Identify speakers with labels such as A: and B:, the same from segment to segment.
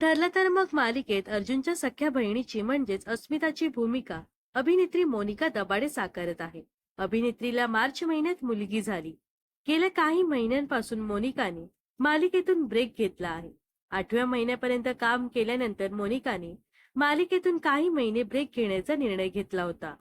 A: ठरलं तर मग मालिकेत अर्जुनच्या सख्या बहिणीची म्हणजेच अस्मिताची भूमिका. अभिनेत्री मोनिका दबाडे साकारत आहे. अभिनेत्रीला मार्च महिन्यात मुलगी झाली. गेल्या काही महिन्यांपासून मोनिकाने मालिकेतून ब्रेक घेतला आहे. आठव्या महिन्यापर्यंत काम केल्यानंतर मोनिकाने मालिकेतून काही महिने ब्रेक घेण्याचा निर्णय घेतला होता.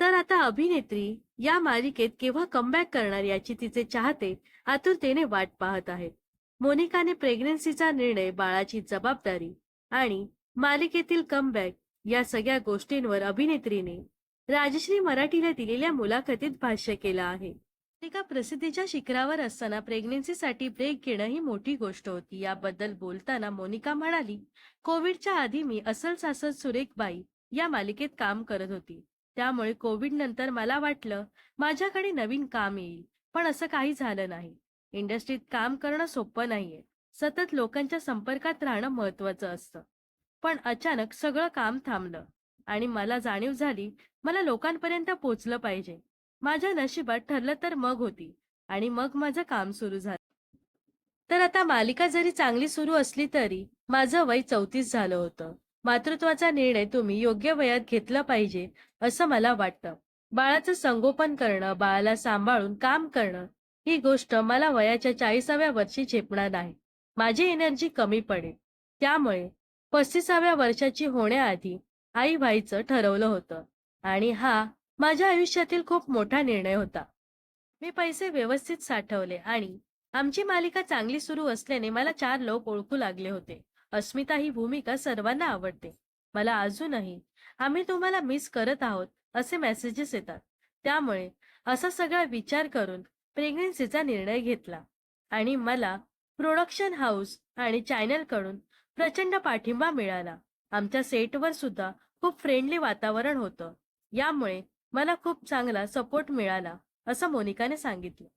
A: तर आता अभिनेत्री या मालिकेत केव्हा कमबॅक करणार याची तिचे चाहते आतुरतेने वाट पाहत आहेत. मोनिकाने प्रेग्नन्सीचा निर्णय बाळाची जबाबदारी आणि मालिकेतील कमबॅक या सगळ्या गोष्टींवर अभिनेत्रीने राजश्री मराठीला दिलेल्या मुलाखतीत भाष्य केलं आहे. एका प्रसिद्धीच्या शिखरावर असताना प्रेग्नन्सीसाठी ब्रेक घेणं ही मोठी गोष्ट होती. याबद्दल बोलताना मोनिका म्हणाली कोविडच्या आधी मी असल सासर सुरेखबाई या मालिकेत काम करत होती. त्यामुळे कोविड नंतर मला वाटलं माझ्याकडे नवीन काम येईल पण असं काही झालं नाही. इंडस्ट्रीत काम करणं सोपं नाहीये. सतत लोकांच्या संपर्कात राहणं महत्वाचं असतं. पण अचानक सगळं काम थांबलं आणि मला जाणीव झाली मला लोकांपर्यंत पोचलं पाहिजे. माझ्या नशिबात ठरलं तर मग होती आणि मग माझं काम सुरू झालं. तर आता मालिका जरी चांगली सुरू असली तरी माझं वय चौतीस झालं होतं. मातृत्वाचा निर्णय तुम्ही योग्य वयात घेतला पाहिजे असं मला वाटतं. बाळाचं संगोपन करणं बाळाला सांभाळून काम करणं ही गोष्ट मला वयाच्या चाळीसाव्या वर्षी झेपणार नाही. माझी एनर्जी कमी पडेल. त्यामुळे पस्तीसाव्या वर्षाची होण्याआधी आई व्हायचं ठरवलं होतं आणि हा माझ्या आयुष्यातील खूप मोठा निर्णय होता. मी पैसे व्यवस्थित साठवले आणि आमची मालिका चांगली सुरू असल्याने मला चार लोक ओळखू लागले होते. अस्मिता ही भूमिका सर्वांना आवडते. मला अजूनही आम्ही तुम्हाला मिस करत आहोत असे मेसेजेस येतात. त्यामुळे असा सगळा विचार करून प्रेग्नन्सीचा निर्णय घेतला. आणि मला प्रोडक्शन हाऊस आणि चॅनलकडून प्रचंड पाठिंबा मिळाला. आमच्या सेटवर सुद्धा खूप फ्रेंडली वातावरण होतं. यामुळे मला खूप चांगला सपोर्ट मिळाला असं मोनिकाने सांगितलं.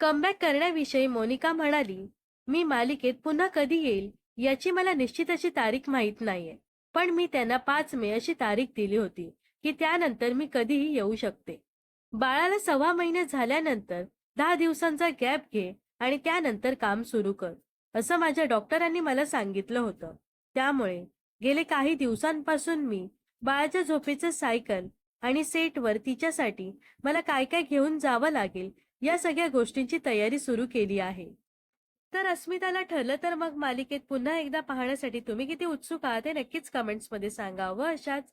A: कमबॅक करण्याविषयी मोनिका म्हणाली मी मालिकेत पुन्हा कधी येईल याची मला निश्चित अशी तारीख माहीत नाहीये. पण मी त्यांना पाच मे अशी तारीख दिली होती की त्यानंतर मी कधीही येऊ शकते. बाळाला सव्वा महिने झाल्यानंतर दहा दिवसांचा गॅप घे आणि त्यानंतर काम सुरू कर असं माझ्या डॉक्टरांनी मला सांगितलं होतं. त्यामुळे गेले काही दिवसांपासून मी बाळाच्या झोपेचं सायकल आणि सेटवर तिच्यासाठी मला काय काय घेऊन जावं लागेल या सगळ्या गोष्टींची तयारी सुरू केली आहे. तर अस्मिताला ठरलं तर मग मालिकेत पुन्हा एकदा पाहण्यासाठी तुम्ही किती उत्सुक आहात हे नक्कीच कमेंट्समध्ये सांगा व अशाच